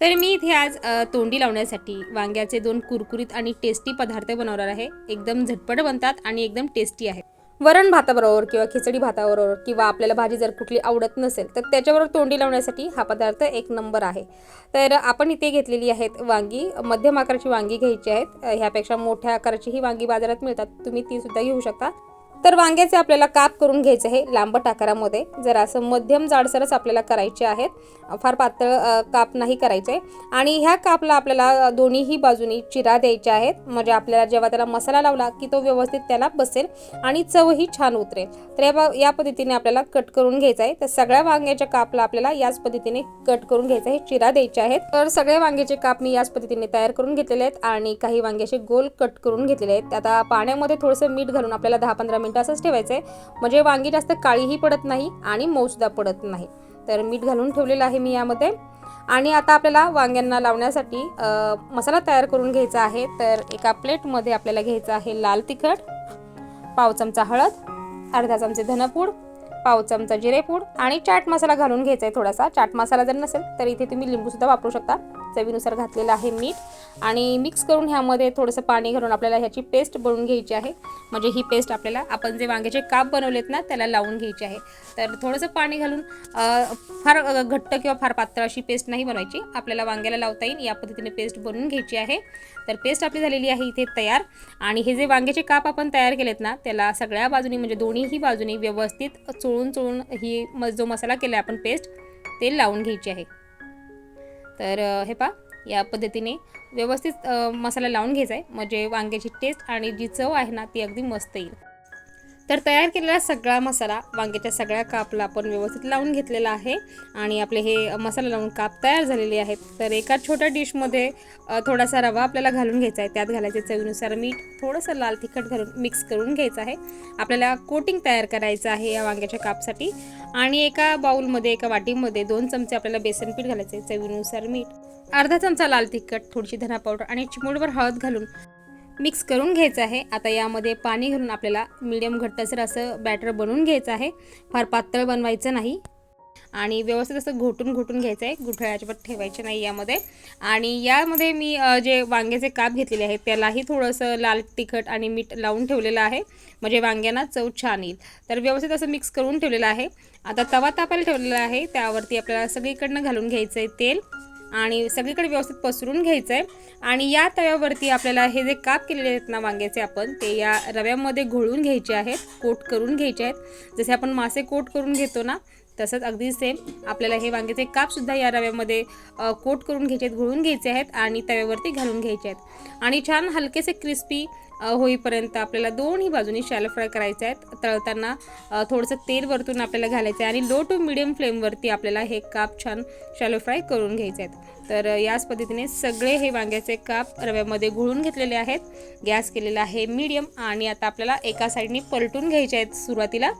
तर मी इथे आज तोंडी लावण्यासाठी वांग्याचे दोन कुरकुरीत आणि टेस्टी पदार्थ बनवणार आहे. एकदम झटपट बनतात आणि एकदम टेस्टी आहे वरण भाताबरोबर किंवा खिचडी भाताबरोबर किंवा आपल्याला भाजी जर कुठली आवडत नसेल तर त्याच्याबरोबर तोंडी लावण्यासाठी हा पदार्थ एक नंबर आहे. तर आपण इथे घेतलेली आहेत वांगी मध्यम आकाराची वांगी घ्यायची आहेत. ह्यापेक्षा मोठ्या आकाराची ही वांगी बाजारात मिळतात. तुम्ही ती सुद्धा घेऊ शकता. तर वांग्याचे आपल्याला काप करून घ्यायचे आहे लांबट आकारामध्ये. जर असं मध्यम जाडसरच आपल्याला करायचे आहेत. फार पातळ काप नाही करायचे. आणि ह्या कापला आपल्याला दोन्हीही बाजूनी चिरा द्यायच्या आहेत. म्हणजे आपल्याला जेव्हा त्याला मसाला लावला की तो व्यवस्थित त्याला बसेल आणि चवही छान उतरेल. तर या प- या पद्धतीने आपल्याला कट करून घ्यायचं आहे. तर सगळ्या वांग्याच्या कापला आपल्याला याच पद्धतीने कट करून घ्यायचं आहे. चिरा द्यायचे आहेत. तर सगळे वांग्याचे काप मी याच पद्धतीने तयार करून घेतलेले आहेत. आणि काही वांग्याचे गोल कट करून घेतलेले आहेत. आता पाण्यामध्ये थोडंसं मीठ घालून आपल्याला दहा पंधरा मिनटं असंच ठेवायचं आहे म्हणजे वांगी जास्त काळीही पडत नाही आणि मऊसुद्धा पडत नाही. तर मीठ घालून ठेवलेलं आहे मी यामध्ये. आणि आता आपल्याला वांग्यांना लावण्यासाठी मसाला तयार करून घ्यायचा आहे. तर एका प्लेटमध्ये आपल्याला घ्यायचं आहे लाल तिखट पाव चमचा हळद अर्धा चमचे धनपूड पाव चमचा जिरेपूड आणि चाट मसाला घालून घ्यायचा आहे थोडासा. चाट मसाला जर नसेल तर इथे तुम्ही लिंबूसुद्धा वापरू शकता. चवीनुसार घातलेलं आहे मीठ. आणि मिक्स करून ह्यामध्ये थोडंसं पाणी घालून आपल्याला ह्याची पेस्ट बनवून घ्यायची आहे. म्हणजे ही पेस्ट आपल्याला आपण जे वांग्याचे काप बनवलेत ना त्याला लावून घ्यायची आहे. तर थोडंसं पाणी घालून फार घट्ट किंवा फार पातळ अशी पेस्ट नाही बनवायची. आपल्याला वांग्याला लावता येईल या पद्धतीने पेस्ट बनवून घ्यायची आहे. तर पेस्ट आपली झालेली आहे इथे तयार. आणि हे जे वांग्याचे काप आपण तयार केलेत ना त्याला सगळ्या बाजूनी म्हणजे दोन्हीही बाजूनी व्यवस्थित चोळून चोळून ही म जो मसाला केला आपण पेस्ट ते लावून घ्यायची आहे. तर हे पा या पद्धतीने व्यवस्थित मसाला लावून घ्यायचा आहे. म्हणजे वांग्याची टेस्ट आणि जी चव आहे ना ती अगदी मस्त येईल. तर तयार केलेला सगळा मसाला वांग्याच्या सगळ्या कापला आपण व्यवस्थित लावून घेतलेला आहे. आणि आपले हे मसाला लावून काप तयार झालेले आहेत. तर एका छोट्या डिशमध्ये थोडासा रवा आपल्याला घालून घ्यायचा आहे. त्यात घालायचे चवीनुसार मीठ थोडंसं लाल तिखट घालून मिक्स करून घ्यायचं आहे. आपल्याला कोटिंग तयार करायचं आहे या वांग्याच्या कापसाठी. आणि एका बाउलमध्ये एका वाटीमध्ये दोन चमचे आपल्याला बेसन पीठ घालायचे आहे. चवीनुसार मीठ अर्धा चमचा लाल तिखट थोडीशी धना पावडर आणि चिमूटभर हळद घालून मिक्स करून घ्यायचं आहे. आता यामध्ये पाणी घालून आपल्याला मिडियम घट्टसर असं बॅटर बनवून घ्यायचं आहे. फार पातळ बनवायचं नाही. आणि व्यवस्थित असं घोटून घोटून घ्यायचं आहे. गुठळ्या अजिबात ठेवायचे नाही यामध्ये. आणि यामध्ये मी जे वांग्याचे काप घेतलेले आहेत त्यालाही थोडंसं लाल तिखट आणि मीठ लावून ठेवलेलं आहे. म्हणजे वांग्यांना चव छान येईल. तर व्यवस्थित असं मिक्स करून ठेवलेलं आहे. आता तवा तापायला ठेवलेला आहे. त्यावरती आपल्याला सगळीकडनं घालून घ्यायचं आहे तेल. आणि सगळीकडे व्यवस्थित पसरून घ्यायचं आहे आणि या तव्यावरती आपल्याला हे जे काप केलेले आहेत ना वांग्याचे आपण ते या रव्यामध्ये घोळून घ्यायचे आहेत कोट करून घ्यायचे आहेत. जसे आपण मासे कोट करून घेतो ना तसंच अगदी सेम आपल्याला हे वांग्याचे कापसुद्धा या रव्यामध्ये कोट करून घ्यायचे आहेत घोळून घ्यायचे आहेत आणि तव्यावरती घालून घ्यायचे आहेत. आणि छान हलकेसे क्रिस्पी होईपर्यंत आपल्याला दोन्ही बाजूनी शॅलो फ्राय करायचे आहेत. तळताना थोडंसं तेल वरतून आपल्याला घालायचं आहे आणि लो टू मिडियम फ्लेमवरती आपल्याला हे काप छान शॅलो फ्राय करून घ्यायचे आहेत. तर याच पद्धतीने सगळे हे वांग्याचे काप रव्यामध्ये घोळून घेतलेले आहेत. गॅस केलेला आहे मीडियम आणि आता आपल्याला एका साईडनी पलटून घ्यायचे आहेत सुरुवातीला.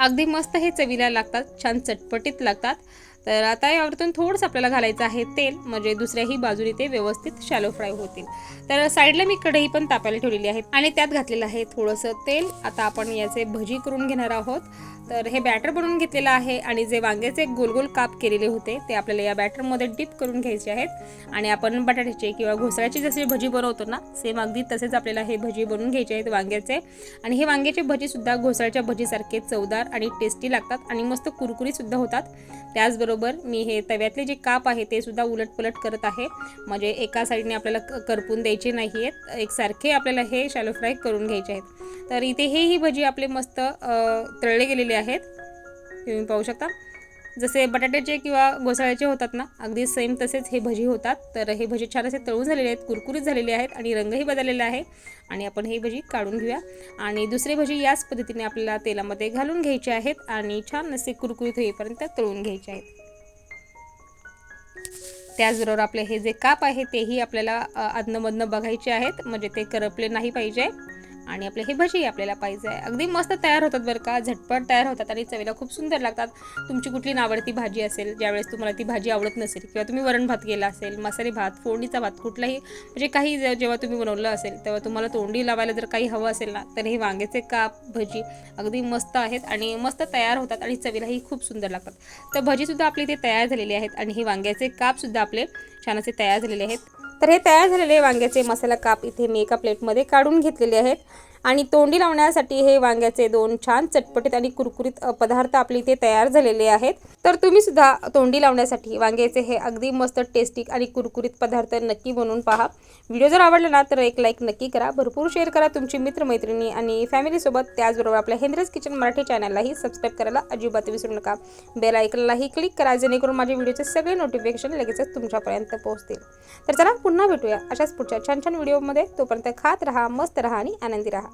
अगदी मस्त हे चवीला लागतात छान चटपटीत लागतात. तर आता यावरतून थोडंसं आपल्याला घालायचं आहे तेल म्हणजे दुसऱ्याही बाजूने ते व्यवस्थित शॅलो फ्राय होतील. तर साईडला मी कढई पण तापायला ठेवलेली आहे आणि त्यात घातलेलं आहे थोडंसं तेल. आता आपण याचे भजी करून घेणार आहोत. तर हे बॅटर बनवून घेतलेलं आहे आणि जे वांग्याचे गोल गोल काप केलेले होते ते आपल्याला या बॅटरमध्ये डिप करून घ्यायचे आहेत. आणि आपण बटाट्याचे किंवा घोसाळ्याची जसे भजी बनवतो ना सेम अगदी तसेच आपल्याला हे भजी बनवून घ्यायचे आहेत वांग्याचे. आणि हे वांग्याचे भजीसुद्धा घोसाळ्याच्या भजीसारखे चवदार आणि टेस्टी लागतात आणि मस्त कुरकुरीसुद्धा होतात. त्याचबरोबर मी हे तव्यातले जे काप आहे ते सुद्धा उलटपलट करत आहे. म्हणजे एका साईडने आपल्याला क- करपून द्यायचे नाही आहेत एकसारखे आपल्याला हे शॅलो फ्राय करून घ्यायचे आहेत. तर इथे हेही भजी आपले मस्त तळले गेलेले आहेत. तुम्ही पाहू शकता. जसे बटाट्याचे किंवा घोसाळ्याचे होतात ना अगदी सेम तसेच हे भजी होतात. तर हे भजी छान असे तळून झालेले आहेत कुरकुरीत झालेले आहेत आणि रंगही बदललेला आहे. आणि आपण हे भजी काढून घेऊया. आणि दुसरे भजी याच पद्धतीने आपल्याला तेलामध्ये घालून घ्यायचे आहेत आणि छान असे कुरकुरीत होईपर्यंत तळून घ्यायचे आहेत. त्याचबरोबर आपले हे जे काप आहे तेही आपल्याला अ, अधनंमधनं बघायचे आहेत. म्हणजे ते करपले नाही पाहिजे. आणि आपले हे भजी आपल्याला पाहिजे. आहे अगदी मस्त तयार होतात बरं का झटपट तयार होतात आणि चवीला खूप सुंदर लागतात. तुमची कुठली नावडती भाजी असेल ज्यावेळेस तुम्हाला ती भाजी आवडत नसेल किंवा तुम्ही वरण भात केला असेल मसाले भात फोडणीचा भात कुठलाही म्हणजे काही जेव्हा तुम्ही बनवलं असेल तेव्हा तुम्हाला तोंडी लावायला जर काही हवं असेल ना तर हे वांग्याचे काप भजी अगदी मस्त आहेत आणि मस्त तयार होतात आणि चवीलाही खूप सुंदर लागतात. तर भजीसुद्धा आपली इथे तयार झालेली आहेत आणि हे वांग्याचे कापसुद्धा आपले छान असे तयार झालेले आहेत. तर हे तयार झालेले वांग्याचे मसाला काप इथे मी एका प्लेटमध्ये काढून घेतलेले आहेत. आणि तोंडी लावण्यासाठी हे वांग्याचे दोन छान चटपटीत आणि कुरकुरीत पदार्थ आपले इथे तयार झालेले आहेत. तर तुम्ही सुद्धा तोंडी लावण्यासाठी वांग्याचे हे अगदी मस्त टेस्टी आणि कुरकुरीत पदार्थ नक्की बनवून पहा. व्हिडिओ जर आवडला ना तर एक लाईक नक्की करा. भरपूर शेअर करा तुमची मित्रमैत्रिणी आणि फॅमिलीसोबत त्याचबरोबर आपल्या हेंद्रस किचन मराठी चॅनललाही सबस्क्राईब करायला अजिबात विसरू नका. बेल आयकनलाही क्लिक करा जेणेकरून माझ्या व्हिडिओचे सगळे नोटिफिकेशन लगेचच तुमच्यापर्यंत पोहोचतील. तर चला पुन्हा भेटूया अशाच पुढच्या छान छान व्हिडिओमध्ये तोपर्यंत खात राहा मस्त राहा आणि आनंदी राहा.